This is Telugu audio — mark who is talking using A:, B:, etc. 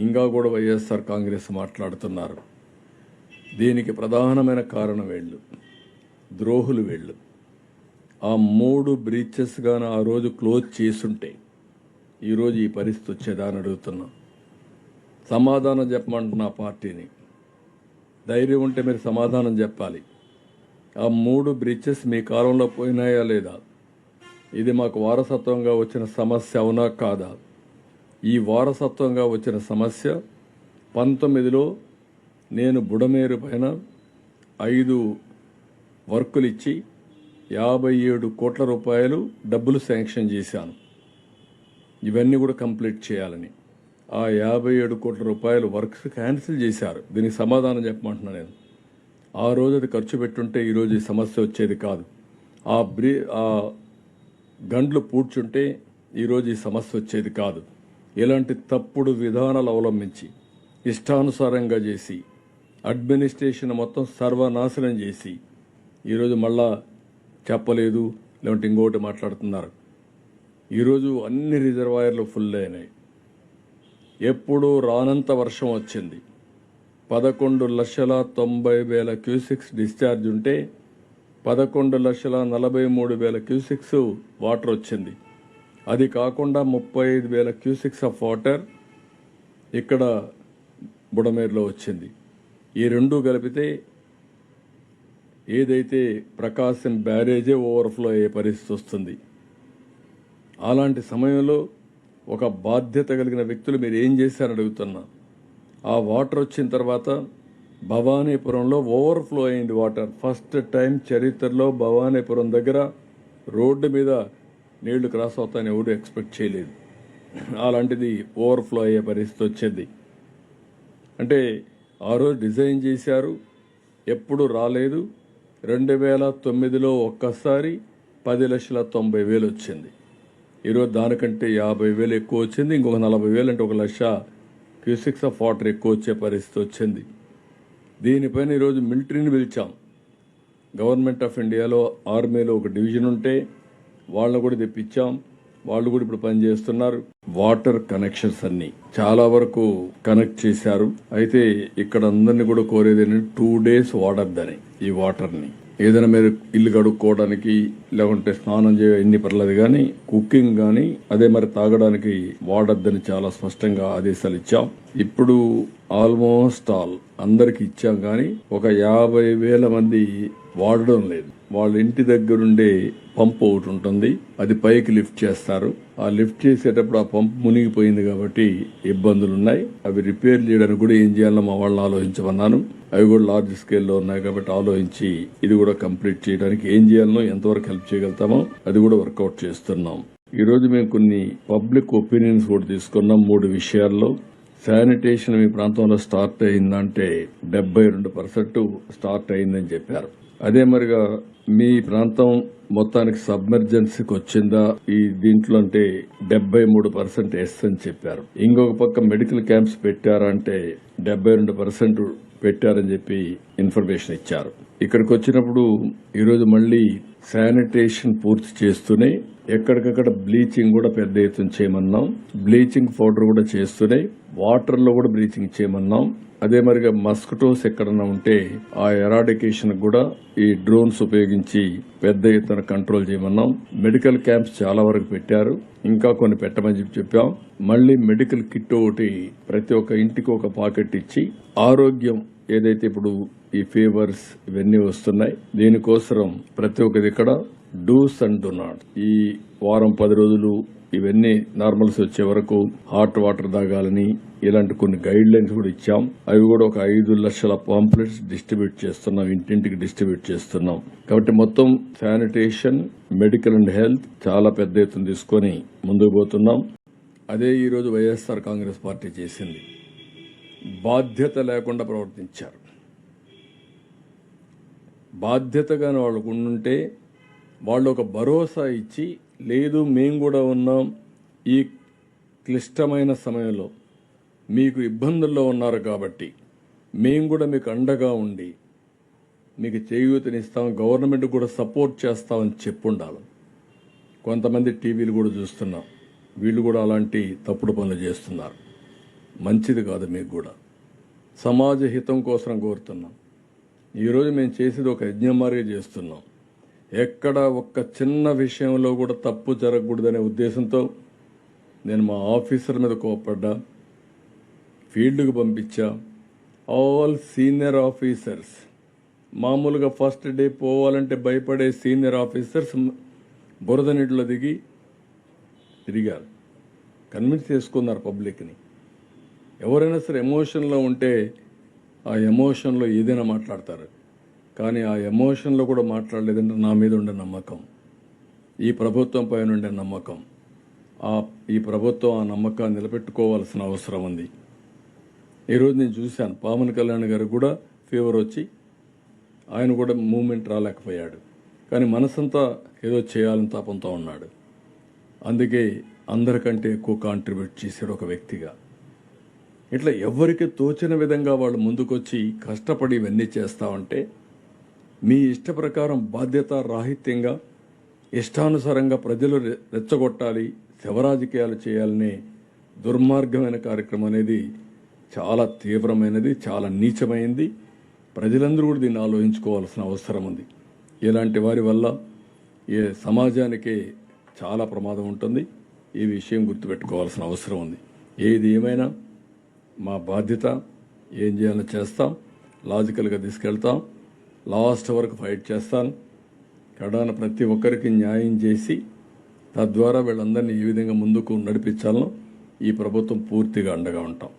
A: ఇంకా కూడా వైఎస్ఆర్ కాంగ్రెస్ మాట్లాడుతున్నారు. దీనికి ప్రధానమైన కారణం వీళ్ళు. ద్రోహులు వీళ్ళు. ఆ మూడు బ్రీచెస్గాను ఆ రోజు క్లోజ్ చేసుంటే ఈరోజు ఈ పరిస్థితి వచ్చేదా అని అడుగుతున్నా. సమాధానం చెప్పమంటున్నా ఆ పార్టీని. ధైర్యం ఉంటే మీరు సమాధానం చెప్పాలి. ఆ మూడు బ్రిడ్జెస్ మీ కాలంలో పోయినాయా లేదా? ఇది మాకు వారసత్వంగా వచ్చిన సమస్య అవునా కాదా? ఈ వారసత్వంగా వచ్చిన సమస్య పంతొమ్మిదిలో నేను బుడమేరు పైన ఐదు వర్కులు ఇచ్చి యాభై ఏడు కోట్ల రూపాయలు డబ్బులు శాంక్షన్ చేశాను. ఇవన్నీ కూడా కంప్లీట్ చేయాలని. ఆ యాభై ఏడు కోట్ల రూపాయలు వర్క్స్ క్యాన్సిల్ చేశారు. దీనికి సమాధానం చెప్పమంటున్నా నేను. ఆ రోజు అది ఖర్చు పెట్టుంటే ఈరోజు ఈ సమస్య వచ్చేది కాదు. ఆ బ్రీ ఆ గండ్లు పూడ్చుంటే ఈరోజు ఈ సమస్య వచ్చేది కాదు. ఇలాంటి తప్పుడు విధానాలు అవలంబించి ఇష్టానుసారంగా చేసి అడ్మినిస్ట్రేషన్ మొత్తం సర్వనాశనం చేసి ఈరోజు మళ్ళా చెప్పలేదు లేదంటే ఇంకోటి మాట్లాడుతున్నారు. ఈరోజు అన్ని రిజర్వాయర్లు ఫుల్ అయినాయి. ఎప్పుడూ రానంత వర్షం వచ్చింది. పదకొండు లక్షల తొంభై వేల క్యూసిక్స్ డిశ్చార్జ్ ఉంటే పదకొండు లక్షల నలభై మూడు వేల క్యూసిక్స్ వాటర్ వచ్చింది. అది కాకుండా ముప్పై ఐదు వేల క్యూసిక్స్ ఆఫ్ వాటర్ ఇక్కడ బుడమేరులో వచ్చింది. ఈ రెండు కలిపితే ఏదైతే ప్రకాశం బ్యారేజే ఓవర్ఫ్లో అయ్యే పరిస్థితి వస్తుంది. అలాంటి సమయంలో ఒక బాధ్యత కలిగిన వ్యక్తులు మీరు ఏం చేశారని అడుగుతున్నా. ఆ వాటర్ వచ్చిన తర్వాత భవానీపురంలో ఓవర్ఫ్లో అయింది వాటర్. ఫస్ట్ టైం చరిత్రలో భవానీపురం దగ్గర రోడ్డు మీద నీళ్ళు క్రాస్ అవుతాయని ఎవరు ఎక్స్పెక్ట్ చేయలేదు. అలాంటిది ఓవర్ఫ్లో అయ్యే పరిస్థితి వచ్చింది. అంటే ఆ రోజు డిజైన్ చేశారు ఎప్పుడు రాలేదు. రెండు వేల తొమ్మిదిలో ఒక్కసారి పది లక్షల తొంభై వేలు వచ్చింది. ఈరోజు దానికంటే యాభై వేలు ఎక్కువ వచ్చింది. ఇంకొక నలభై వేలు అంటే ఒక లక్ష క్యూసిక్స్ ఆఫ్ వాటర్ ఎక్కువ వచ్చే పరిస్థితి వచ్చింది. దీనిపైన ఈరోజు మిలిటరీని పిలిచాం. గవర్నమెంట్ ఆఫ్ ఇండియాలో ఆర్మీలో ఒక డివిజన్ ఉంటే వాళ్ళని కూడా తెప్పించాం. వాళ్ళు కూడా ఇప్పుడు పనిచేస్తున్నారు వాటర్ కనెక్షన్స్ అన్ని చాలా వరకు కనెక్ట్ చేశారు. అయితే ఇక్కడ అందరినీ కూడా కోరేది ఏంటంటే టూ డేస్ వాడద్దని ఈ వాటర్ని ఏదైనా మీరు ఇల్లు కడుక్కోవడానికి లేకుంటే స్నానం చేయ ఎన్ని పర్లేదు కానీ కుకింగ్ కానీ అదే మరి తాగడానికి వాడద్దని చాలా స్పష్టంగా ఆదేశాలు ఇచ్చాం. ఇప్పుడు ఆల్మోస్ట్ ఆల్ అందరికి ఇచ్చాం కానీ ఒక యాభై వేల మంది వాడడం లేదు. వాళ్ళ ఇంటి దగ్గరుండే పంప్ ఒకటి ఉంటుంది. అది పైకి లిఫ్ట్ చేస్తారు. ఆ లిఫ్ట్ చేసేటప్పుడు ఆ పంప్ మునిగిపోయింది కాబట్టి ఇబ్బందులు ఉన్నాయి అవి రిపేర్ చేయడానికి కూడా ఏం చేయాలో మా వాళ్ళని ఆలోచించమన్నాను. అవి కూడా లార్జ్ స్కేల్లో ఉన్నాయి కాబట్టి ఆలోచించి ఇది కూడా కంప్లీట్ చేయడానికి ఏం చేయాలనో ఎంతవరకు హెల్ప్ చేయగలుగుతామో అది కూడా వర్కౌట్ చేస్తున్నాం. ఈ రోజు మేము కొన్ని పబ్లిక్ ఒపీనియన్స్ కూడా తీసుకున్నాం మూడు విషయాల్లో. శానిటేషన్ మీ ప్రాంతంలో స్టార్ట్ అయిందంటే డెబ్బై రెండు పర్సెంట్ స్టార్ట్ అయిందని చెప్పారు. అదే మరిగా మీ ప్రాంతం మొత్తానికి సబ్మెర్జెన్సీకి వచ్చిందా? ఈ దీంట్లో అంటే డెబ్బై మూడు పర్సెంట్ ఎస్ అని చెప్పారు. ఇంకొక పక్క మెడికల్ క్యాంప్స్ పెట్టారంటే డెబ్బై రెండు పర్సెంట్ పెట్టారని చెప్పి ఇన్ఫర్మేషన్ ఇచ్చారు. ఇక్కడికి వచ్చినప్పుడు ఈరోజు మళ్ళీ శానిటేషన్ పూర్తి చేస్తూనే ఎక్కడికక్కడ బ్లీచింగ్ కూడా పెద్ద ఎత్తున చేయమన్నాం. బ్లీచింగ్ పౌడర్ కూడా చేస్తూనే వాటర్లో కూడా బ్లీచింగ్ చేయమన్నాం. అదే మరిగా మస్కిటోస్ ఎక్కడన్నా ఉంటే ఆ ఎరాడికేషన్ కూడా ఈ డ్రోన్స్ ఉపయోగించి పెద్ద ఎత్తున కంట్రోల్ చేయమన్నాం. మెడికల్ క్యాంప్స్ చాలా వరకు పెట్టారు. ఇంకా కొన్ని పెట్టమని చెప్పి చెప్పాం. మళ్ళీ మెడికల్ కిట్ ఒకటి ప్రతి ఒక్క ఇంటికి ఒక పాకెట్ ఇచ్చి ఆరోగ్యం ఏదైతే ఇప్పుడు ఈ ఫీవర్స్ ఇవన్నీ వస్తున్నాయి దీనికోసం ప్రతి ఒక్కది ఇక్కడ డూస్ అండ్ డు నాట్ ఈ వారం పది రోజులు ఇవన్నీ నార్మల్స్ వచ్చే వరకు హాట్ వాటర్ తాగాలని ఇలాంటి కొన్ని గైడ్ లైన్స్ కూడా ఇచ్చాం. అవి కూడా ఒక ఐదు లక్షల పాంప్లెట్స్ డిస్ట్రిబ్యూట్ చేస్తున్నాం ఇంటింటికి డిస్ట్రిబ్యూట్ చేస్తున్నాం. కాబట్టి మొత్తం శానిటేషన్ మెడికల్ అండ్ హెల్త్ చాలా పెద్ద ఎత్తున తీసుకొని ముందుకు పోతున్నాం. అదే ఈరోజు వైఎస్ఆర్ కాంగ్రెస్ పార్టీ చేసింది. బాధ్యత లేకుండా ప్రవర్తించారు. బాధ్యతగానే వాళ్ళకు ఉండుంటే వాళ్ళు ఒక భరోసా ఇచ్చి లేదు మేము కూడా ఉన్నాం ఈ క్లిష్టమైన సమయంలో. మీకు ఇబ్బందుల్లో ఉన్నారు కాబట్టి మేము కూడా మీకు అండగా ఉండి మీకు చేయూతనిస్తాం గవర్నమెంట్ కూడా సపోర్ట్ చేస్తామని చెప్పుండాలి. కొంతమంది టీవీలు కూడా చూస్తున్నాం. వీళ్ళు కూడా అలాంటి తప్పుడు పనులు చేస్తున్నారు. మంచిది కాదు మీకు కూడా. సమాజ హితం కోసం కోరుతున్నాం. ఈరోజు మేము చేసేది ఒక యజ్ఞమారిగా చేస్తున్నాం. ఎక్కడ ఒక్క చిన్న విషయంలో కూడా తప్పు జరగకూడదనే ఉద్దేశంతో నేను మా ఆఫీసర్ మీద కోపడ్డా ఫీల్డ్కి పంపించా. ఆల్ సీనియర్ ఆఫీసర్స్ మామూలుగా ఫస్ట్ డే పోవాలంటే భయపడే సీనియర్ ఆఫీసర్స్ బురద నీటిలో దిగి తిరిగారు. కన్విన్స్ చేసుకున్నారు పబ్లిక్ని. ఎవరైనా సరే ఎమోషన్లో ఉంటే ఆ ఎమోషన్లో ఏదైనా మాట్లాడతారు. కానీ ఆ ఎమోషన్లో కూడా మాట్లాడలేదంటే నా మీద ఉండే నమ్మకం. ఈ ప్రభుత్వం పైన ఉండే నమ్మకం. ఆ ఈ ప్రభుత్వం ఆ నమ్మకాన్ని నిలబెట్టుకోవాల్సిన అవసరం ఉంది. ఈరోజు నేను చూశాను పావన్ కళ్యాణ్ గారు కూడా ఫీవర్ వచ్చి ఆయన కూడా మూమెంట్ రాలేకపోయాడు. కానీ మనసంతా ఏదో చేయాలని తాపంతో ఉన్నాడు. అందుకే అందరికంటే ఎక్కువ కాంట్రిబ్యూట్ చేశాడు ఒక వ్యక్తిగా. ఇట్లా ఎవరికి తోచిన విధంగా వాళ్ళు ముందుకొచ్చి కష్టపడి ఇవన్నీ చేస్తా ఉంటే మీ ఇష్ట ప్రకారం బాధ్యత రాహిత్యంగా ఇష్టానుసారంగా ప్రజలు రె- రెచ్చగొట్టాలి శవరాజకీయాలు చేయాలనే దుర్మార్గమైన కార్యక్రమం అనేది చాలా తీవ్రమైనది చాలా నీచమైంది. ప్రజలందరూ కూడా దీన్ని ఆలోచించుకోవాల్సిన అవసరం ఉంది. ఇలాంటి వారి వల్ల ఏ సమాజానికి చాలా ప్రమాదం ఉంటుంది. ఈ విషయం గుర్తుపెట్టుకోవాల్సిన అవసరం ఉంది. ఏది ఏమైనా మా బాధ్యత ఏం చేయాలో చేస్తాం. లాజికల్గా తీసుకెళ్తాం. లాస్ట్ వరకు ఫైట్ చేస్తాను. కడాన ప్రతి ఒక్కరికి న్యాయం చేసి తద్వారా వీళ్ళందరినీ ఏ విధంగా ముందుకు నడిపించాలనో. ఈ ప్రభుత్వం పూర్తిగా అండగా ఉంటాం.